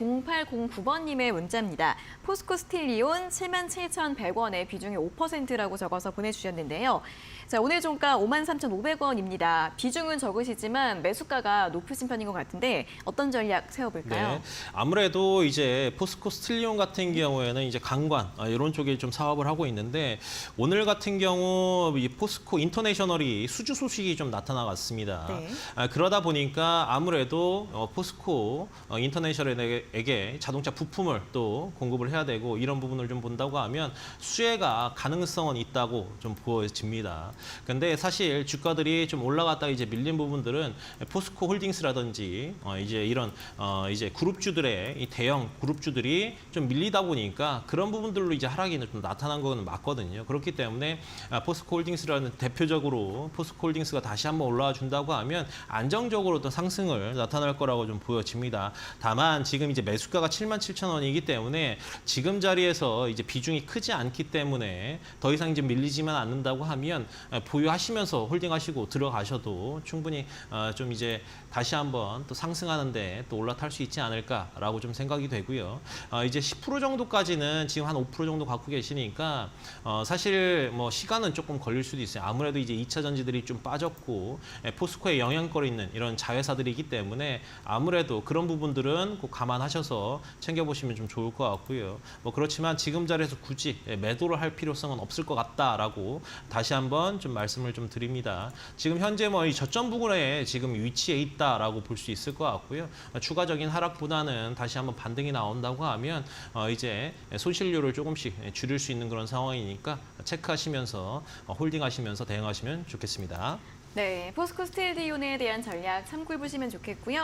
0809번님의 문자입니다. 포스코 스틸리온 77,100원에 비중이 5%라고 적어서 보내주셨는데요. 자, 오늘 종가 53,500원입니다. 비중은 적으시지만 매수가가 높으신 편인 것 같은데 어떤 전략 세워볼까요? 네. 아무래도 이제 포스코 스틸리온 같은 경우에는 이제 강관 아, 이런 쪽에 좀 사업을 하고 있는데 오늘 같은 경우 이 포스코 인터내셔널이 수주 소식이 좀 나타나갔습니다. 네. 아, 그러다 보니까 아무래도 어, 포스코 어, 인터내셔널에게 자동차 부품을 또 공급을 해야 되고 이런 부분을 좀 본다고 하면 수혜가 가능성은 있다고 좀 보여집니다. 근데 사실 주가들이 좀 올라갔다 이제 밀린 부분들은 포스코 홀딩스라든지 어, 이제 이런 어, 이제 그룹주들의 이 대형 그룹주들이 좀 밀리다 보니까 그런 부분들로 이제 하락이 좀 나타난 거는 맞거든요. 그렇기 때문에 아, 포스코 홀딩스라는 대표적으로 포스코 홀딩스가 다시 한번 올라와 준다고 하면 안정적으로 또 상승을 나타날 거라고 좀 보여집니다. 다만 지금 이제 매수가가 7만 7천 원이기 때문에 지금 자리에서 이제 비중이 크지 않기 때문에 더 이상 이제 밀리지만 않는다고 하면 아, 보유하시면서 홀딩하시고 들어가셔도 충분히 어, 좀 이제 다시 한번 또 상승하는데 또 올라탈 수 있지 않을까라고 좀 생각이 되고요. 어, 이제 10% 정도까지는 지금 한 5% 정도 갖고 계시니까 어, 사실 뭐 시간은 조금 걸릴 수도 있어요. 아무래도 이제 2차 전지들이 좀 빠졌고 예, 포스코에 영향거리 있는 이런 자회사들이기 때문에 아무래도 그런 부분들은 꼭 감안하셔서 챙겨보시면 좀 좋을 것 같고요. 뭐 그렇지만 지금 자리에서 굳이 예, 매도를 할 필요성은 없을 것 같다라고 다시 한번 좀 말씀을 좀 드립니다. 지금 현재 뭐 이 저점 부근에 지금 위치해 있다라고 볼 수 있을 것 같고요. 어, 추가적인 하락보다는 다시 한번 반등이 나온다고 하면 어, 이제 손실료를 조금씩 줄일 수 있는 그런 상황이니까 체크하시면서 어, 홀딩하시면서 대응하시면 좋겠습니다. 네, 포스코 스틸리온에 대한 전략 참고해 보시면 좋겠고요.